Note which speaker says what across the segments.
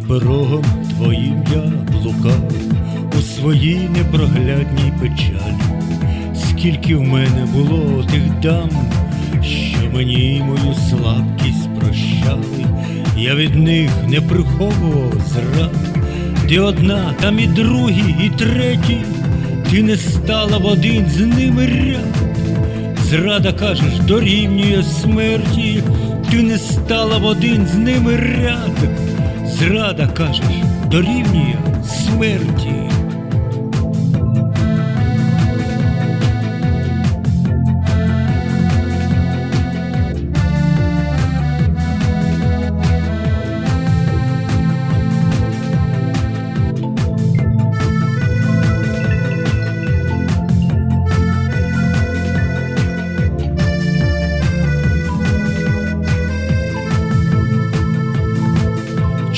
Speaker 1: Дорогам твоїм я блукав у своїй непроглядній печалі, скільки в мене було тих дам, що мені мою слабкість прощали, я від них не приховував зрад, ти одна, там і другі, і треті, ти не стала в один з ними ряд. Зрада, кажеш, дорівнює смерті, ти не стала в один з ними ряд. Зрада, кажеш, дорівнює смерті.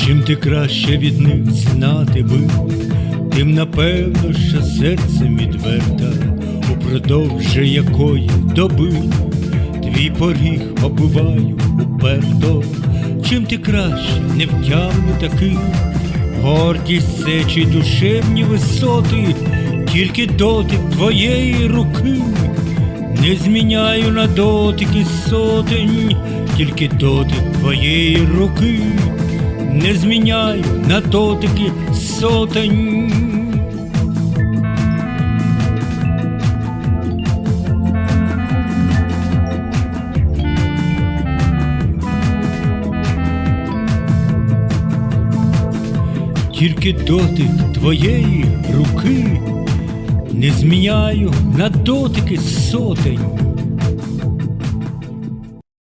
Speaker 1: Чим ти краще від них знати би, тим напевно, що серцем відверта, упродовж якої доби твій поріг оббиваю уперто. Чим ти краще не втямлю такий, гордість це чи душевні висоти, тільки дотик твоєї руки. Не зміняю на дотики сотень, тільки дотик твоєї руки, не зміняю на дотики сотень. Тільки дотик твоєї руки не зміняю на дотики сотень.